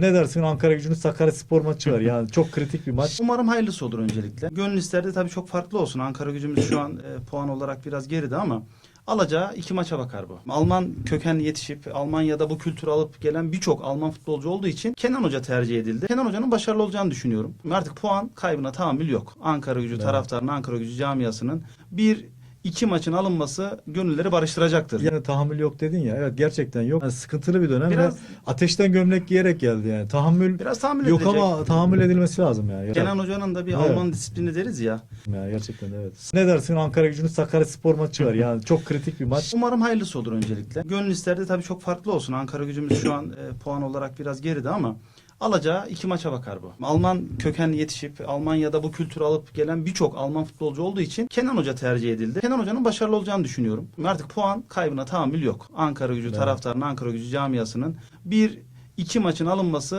Ne dersin Ankara gücünün Sakarya Spor maçı var. Yani çok kritik bir maç. Umarım hayırlısı olur öncelikle. Gönül ister de tabii çok farklı olsun. Ankara gücümüz şu an e, puan olarak biraz geride ama alacağı iki maça bakar bu. Alman kökenli yetişip Almanya'da bu kültürü alıp gelen birçok Alman futbolcu olduğu için Kenan Hoca tercih edildi. Kenan Hoca'nın başarılı olacağını düşünüyorum. Artık puan kaybına tahammül yok. Ankara gücü Evet. taraftarının, Ankara gücü camiasının bir iki maçın alınması gönülleri barıştıracaktır. Yani tahammül yok dedin ya. Evet gerçekten yok. Yani sıkıntılı bir dönem Biraz- ve ateşten gömlek giyerek geldi yani. Tahammül Biraz tahammül yok edilecek. ama tahammül edilmesi lazım yani. Kenan Hoca'nın da bir Evet. Alman disiplini deriz ya. Ya gerçekten evet. Ne dersin Ankara gücünün Sakarya Spor maçı var. Yani çok kritik bir maç. Umarım hayırlısı olur öncelikle. Gönül ister de tabii çok farklı olsun. Ankara gücümüz şu an e, puan olarak biraz geride ama alacağı iki maça bakar bu. Alman kökenli yetişip Almanya'da bu kültürü alıp gelen birçok Alman futbolcu olduğu için Kenan Hoca tercih edildi. Kenan Hoca'nın başarılı olacağını düşünüyorum. Artık puan kaybına tahammül yok. Ankara gücü Evet. taraftarının, Ankara gücü camiasının bir iki maçın alınması